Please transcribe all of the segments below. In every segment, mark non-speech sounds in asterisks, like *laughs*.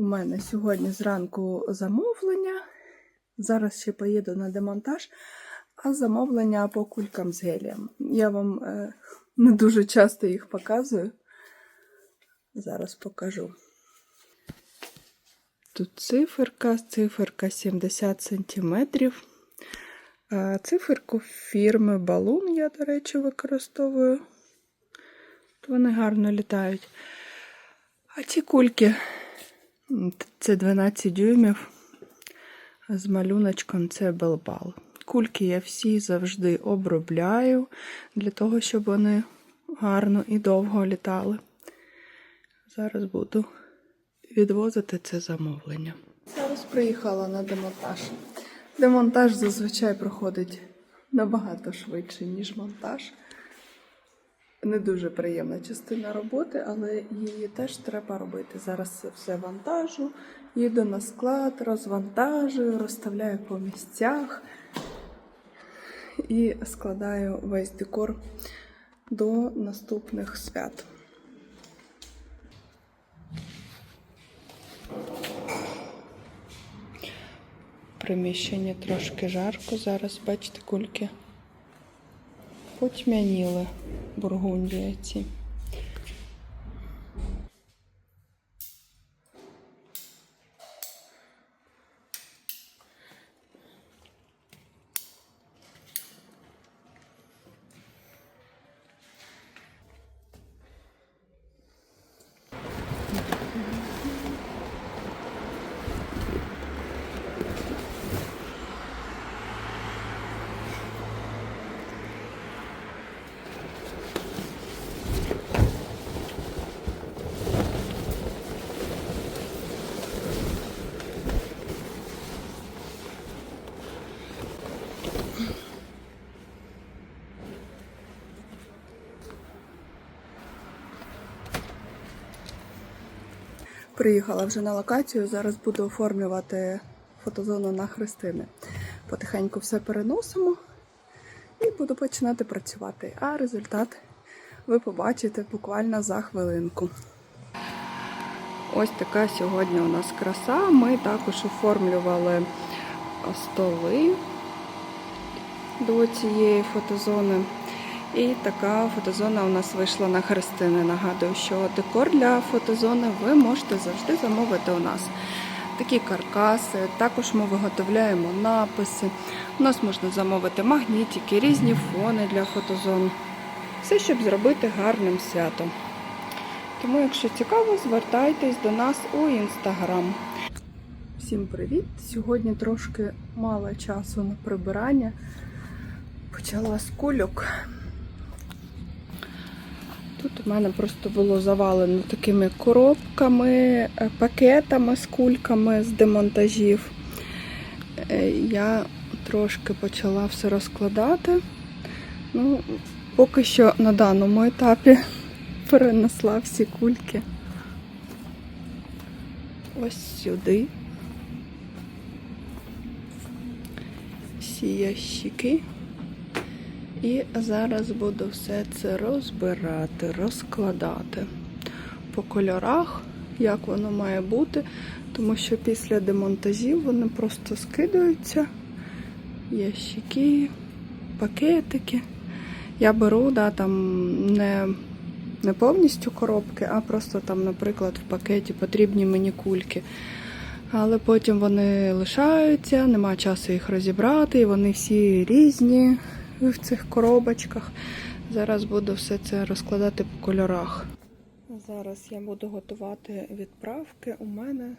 У мене сьогодні зранку замовлення. Зараз ще поїду на демонтаж, а замовлення по кулькам з гелієм. Я вам е, не дуже часто їх показую. Зараз покажу. Тут циферка, циферка 70 см. Циферку фірми Balloon я, до речі, використовую. Вони гарно літають. А ці кульки це 12 дюймів. З малюночком це Белбал. Кульки я всі завжди обробляю для того, щоб вони гарно і довго літали. Зараз буду відвозити це замовлення. Зараз приїхала на демонтаж. Демонтаж зазвичай проходить набагато швидше, ніж монтаж. Не дуже приємна частина роботи, але її теж треба робити. Зараз все вантажу, їду на склад, розвантажую, розставляю по місцях і складаю весь декор до наступних свят. Приміщення трошки жарко. Зараз, бачите, кульки потьмяніли бургундія ці. Приїхала вже на локацію. Зараз буду оформлювати фотозону на Христини. Потихеньку все переносимо і буду починати працювати. А результат ви побачите буквально за хвилинку. Ось така сьогодні у нас краса. Ми також оформлювали столи до цієї фотозони. І така фотозона у нас вийшла на Христини. Нагадую, що декор для фотозони ви можете завжди замовити у нас. Такі каркаси, також ми виготовляємо написи. У нас можна замовити магнітики, різні фони для фотозон. Все, щоб зробити гарним святом. Тому, якщо цікаво, звертайтесь до нас у інстаграм. Всім привіт! Сьогодні трошки мало часу на прибирання. Почала з кульок. Тут у мене просто було завалено такими коробками, е, пакетами з кульками з демонтажів. Е, Я трошки почала все розкладати. Ну, поки що на даному етапі *laughs* перенесла всі кульки ось сюди. Всі ящики. І зараз буду все це розбирати, розкладати по кольорах, як воно має бути, тому що після демонтажів вони просто скидаються. Ящики, пакетики. Я беру, да, там не, не повністю коробки, а просто там, наприклад, в пакеті потрібні мені кульки. Але потім вони лишаються, нема часу їх розібрати, і вони всі різні в цих коробочках. Зараз буду все це розкладати по кольорах. Зараз я буду готувати відправки. У мене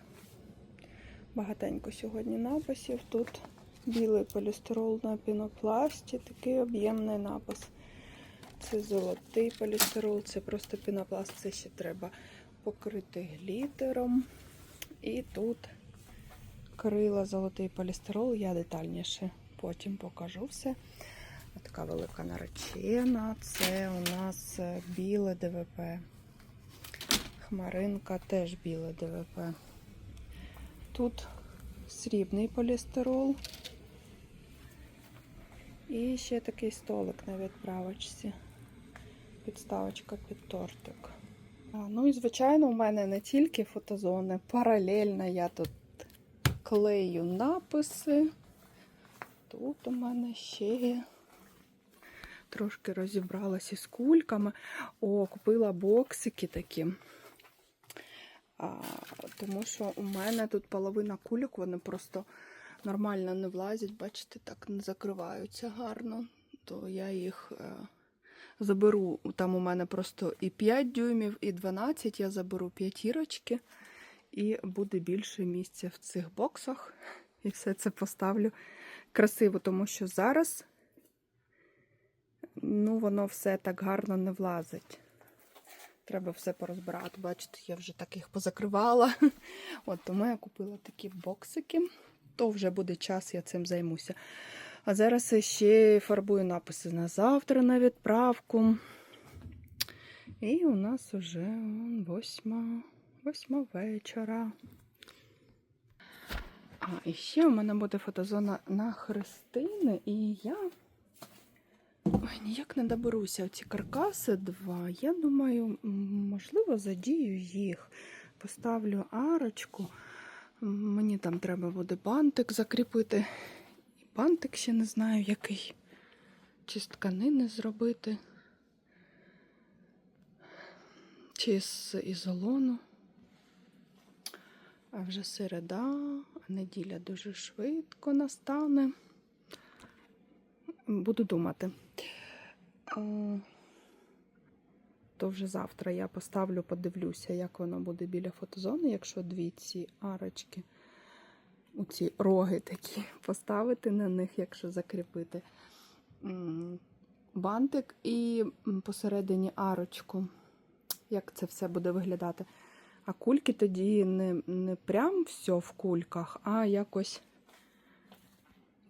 багатенько сьогодні написів. Тут білий полістирол на пінопласті, такий об'ємний напис. Це золотий полістирол, це просто пінопласт, це ще треба покрити глітером. І тут крила золотий полістирол, я детальніше потім покажу все. Така велика наречена. Це у нас е, біле ДВП. Хмаринка теж біле ДВП. Тут срібний полістирол. І ще такий столик на відправочці. Підставочка під тортик. Ну і звичайно, у мене не тільки фотозони, паралельно я тут клею написи. Тут у мене ще є. Трошки розібралася з кульками. О, купила боксики такі. А, тому що у мене тут половина кульок, вони просто нормально не влазять, бачите, так не закриваються гарно. То я їх е, заберу. Там у мене просто і 5 дюймів, і 12. Я заберу п'ятірочки, і буде більше місця в цих боксах. І все це поставлю красиво, тому що зараз ну, воно все так гарно не влазить. Треба все порозбирати. Бачите, я вже так їх позакривала. *laughs* От тому я купила такі боксики. То вже буде час, я цим займуся. А зараз ще фарбую написи на завтра на відправку. І у нас вже восьма, восьма вечора. А, і ще у мене буде фотозона на Христини, і я ніяк не доберуся. Ці каркаси два. Я думаю, можливо, задію їх. Поставлю арочку. Мені там треба буде бантик закріпити. І бантик ще не знаю, який. Чи з тканини зробити. Чи з ізолону. А вже середа, а неділя дуже швидко настане. Буду думати. То вже завтра я поставлю, подивлюся, як воно буде біля фотозони, якщо дві ці арочки, у ці роги такі, *laughs* поставити на них, якщо закріпити бантик і посередині арочку. Як це все буде виглядати? А кульки тоді не, не прям все в кульках, а якось,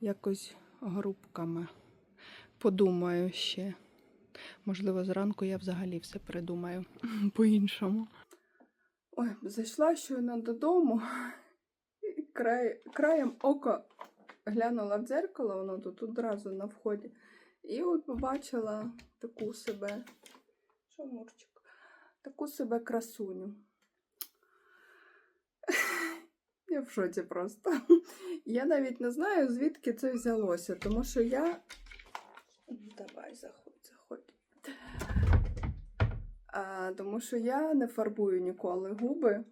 якось групками. Подумаю ще. Можливо, зранку я взагалі все придумаю *laughs* по-іншому. Ой, зайшла щойно додому. і *laughs* Край, краєм ока глянула в дзеркало, воно тут одразу на вході. І от побачила таку себе. Що, Мурчик? Таку себе красуню. *laughs* Я в шоці просто. Я навіть не знаю, звідки це взялося, тому що я. Давай, заходь. А, тому що я не фарбую ніколи губи.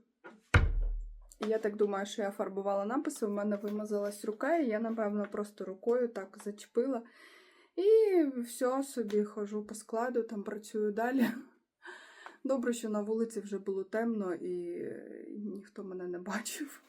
Я так думаю, що я фарбувала написи, у мене вимазалась рука, і я, напевно, просто рукою так зачепила. І все собі хожу по складу, там працюю далі. Добре, що на вулиці вже було темно і ніхто мене не бачив.